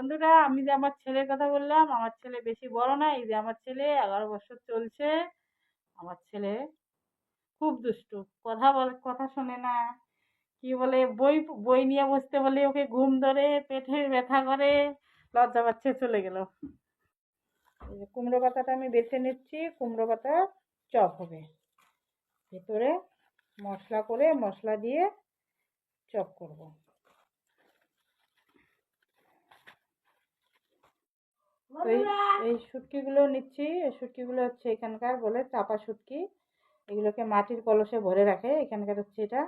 বন্ধুরা, আমি যে আমার ছেলের কথা বললাম, আমার ছেলে বেশি বড় না, এই যে আমার ছেলে এগারো বছর চলছে। আমার ছেলে খুব দুষ্টু, কথা বল, কথা শোনে না। কি বলে, বই বই নিয়ে বসতে বলে ওকে ঘুম ধরে, পেটে ব্যথা করে, লজ্জা পাচ্ছে, চলে গেল। কুমড়ো পাতাটা আমি বেছে নিচ্ছি, কুমড়ো পাতা চপ হবে। ভেতরে মশলা করে মশলা দিয়ে চপ করব। এই এই শুটকিগুলো নিচ্ছি। এই শুটকিগুলো হচ্ছে এখানকার বলে চাপা শুটকি এগুলোকে মাটির কলসে ভরে রাখে। এখানকার হচ্ছে এটা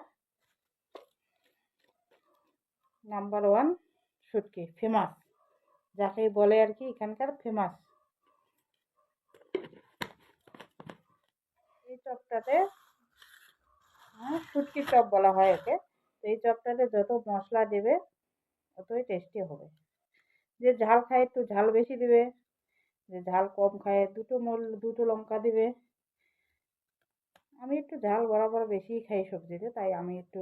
নাম্বার ওয়ান শুটকি ফেমাস। যাকে বলে আর কি এখানকার ফেমাস। এই চপটাতে হ্যাঁ শুটকি চপ বলা হয় ওকে তো এই চপটাতে যত মশলা দেবে ততই টেস্টি হবে। যে ঝাল খায় একটু ঝাল বেশি দিবে, যে ঝাল কম খায় দুটো মল, দুটো লঙ্কা দিবে। আমি একটু ঝাল বরাবর বেশি খাই সবজিতে, তাই আমি একটু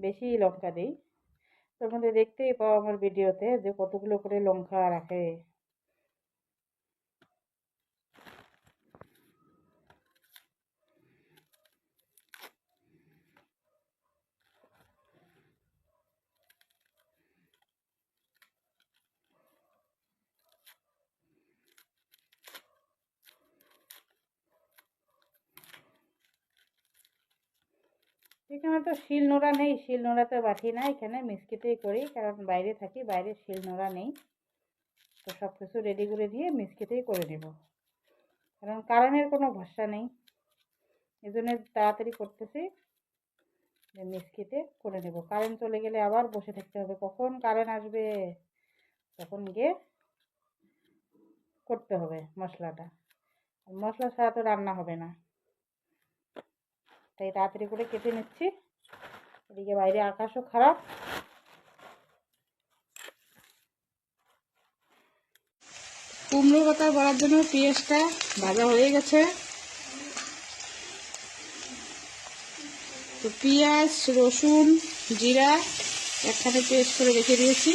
বেশি লঙ্কা দিই। তোর মধ্যে দেখতেই পাও আমার ভিডিওতে যে কতগুলো করে লঙ্কা রাখে। এখানে তো শিল নোড়া নেই, শিল নোড়াতে বাটি না, এখানে মিক্সিতেই করি, কারণ বাইরে থাকি, বাইরে শিল নোড়া নেই। তো সব কিছু রেডি করে দিয়ে মিক্সিতেই করে নেব। কারণ কারেন্টের কোনো ভরসা নেই। এই জন্য তাড়াতাড়ি করতেছি মিক্সিতে করে নেব। কারেন্ট চলে গেলে আবার বসে থাকতে হবে। কখন কারেন্ট আসবে? তখন গিয়ে করতে হবে মশলাটা। মশলা ছাড়া তো রান্না হবে না। তাই তাড়াতাড়ি করে কেটে নিচ্ছি। এদিকে বাইরে আকাশও খারাপ। কুমড়ো পাতা বড়ার জন্য পেঁয়াজটা ভাজা হয়ে গেছে। তো পেঁয়াজ, রসুন, জিরা একসাথে পেস্ট করে রেখে দিয়েছি।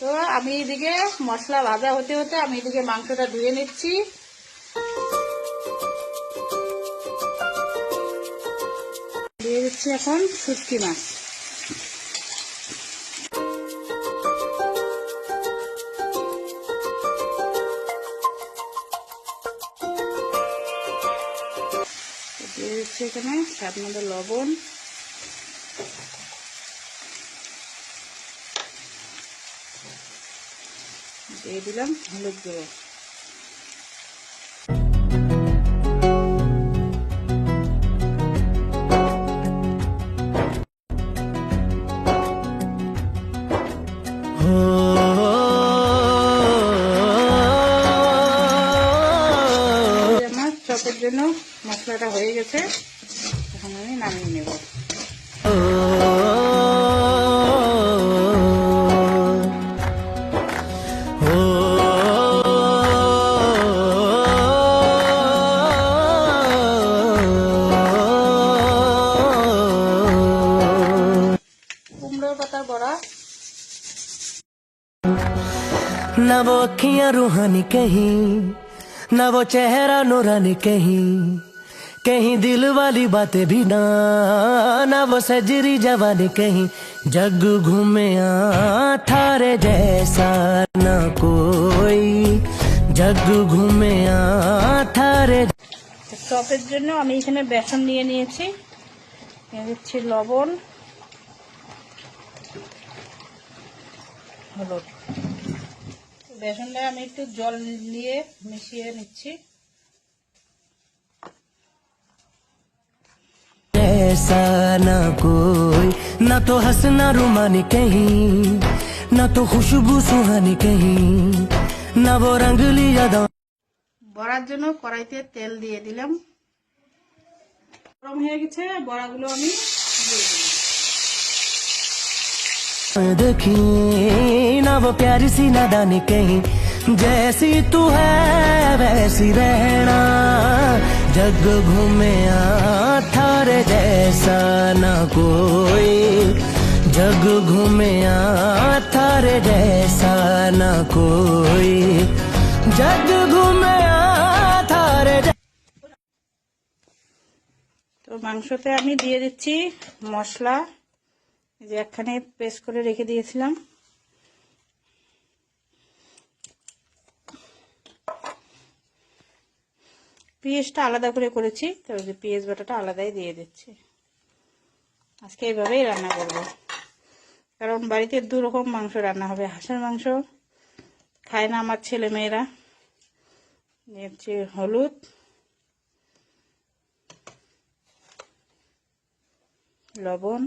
তো আমি এদিকে মশলা ভাজা হতে হতে আমি এদিকে মাংসটা ধুয়ে নিচ্ছি। দিয়ে দিচ্ছি এখন শুটকি মাছ। দিয়ে দিচ্ছি এখানে স্বাদ লবণ। দিয়ে দিলাম হলুদ গুঁড়ো। চপের জন্য মশলাটা হয়ে গেছে এখন আমি নামিয়ে নেব। न वो अखियां रूहानी कहीं न वो चेहरा नूरानी कहीं कहीं दिल वाली बातें भी ना न वो सजरी जवानी कहीं जग घूमे थारे जैसा न कोई जग घूमे थारे চপের জন্য আমি এখানে বেসন নিয়ে নিয়েছি নিয়ে দিচ্ছি লবণ হলুদ বেসনটা আমি একটু জল দিয়ে মিশিয়ে নিচ্ছি जैसा न कोई न तो हंसना रुमानी कहीं न तो खुशबू सुहानी कहीं न वो रंगली यादा বড়ার জন্য কড়াইতে তেল দিয়ে দিলাম গরম হয়ে গেছে বড়াগুলো আমি দিয়ে দিলাম देखी ना वो प्यारी सी नादानी कहीं जैसी तू है कैसी रहना जग घूमे थारे जैसा ना कोई जग घूमे थारे जैसा ना कोई जग घूमे थारे जैसा তো মাংসতে আমি দিয়ে দিচ্ছি মশলা এই যে একখানে পেস্ট করে রেখে দিয়েছিলাম পেঁয়াজটা আলাদা করে করেছি, তো ওই যে পেঁয়াজ বাটাটা আলাদাই দিয়ে দিচ্ছি। আজকে এইভাবেই রান্না করব। কারণ বাড়িতে দু রকম মাংস রান্না হবে, হাঁসের মাংস খায় না আমার ছেলে মেয়েরা। হচ্ছে হলুদ। লবণ।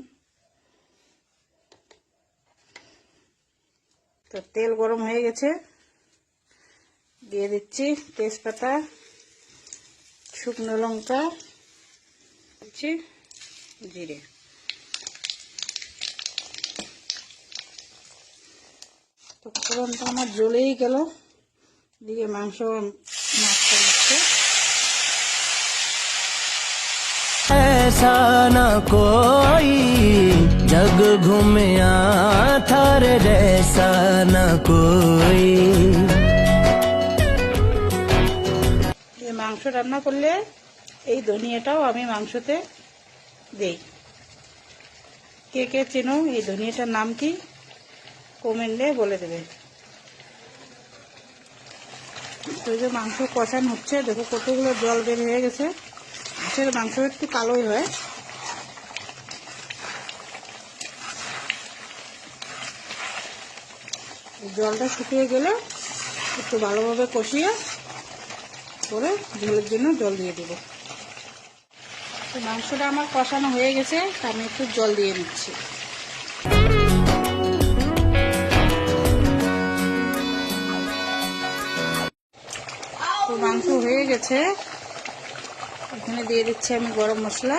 তো তেল গরম হয়ে গেছে। দিয়ে দিচ্ছি তেজপাতা। শুকনো লঙ্কা দিচ্ছি জিরে তো ফোড়নটা আমার জ্বলেই গেল দিয়ে মাংস মাছটা দিচ্ছে ऐसा ना कोई जग घूमे थारे जैसा ना कोई মাংস রান্না করলে এই ধনিয়াটাও আমি মাংসতে দেই। কে কে চেনো এই ধনিয়াটার নাম কি? কমেন্টে বলে দেবে। তো যে মাংস কষানো হচ্ছে, দেখো কতগুলো জল বের হয়ে গেছে। হাঁসের মাংস একটু কালোই হয়। জলটা শুকিয়ে গেলে একটু ভালোভাবে কষিয়ে করে ঝোলের জন্য জল দিয়ে দেবো। তো মাংসটা আমার কষানো হয়ে গেছে আমি একটু জল দিয়ে নিচ্ছি। তো মাংস হয়ে গেছে। এখানে দিয়ে দিচ্ছি আমি গরম মশলা।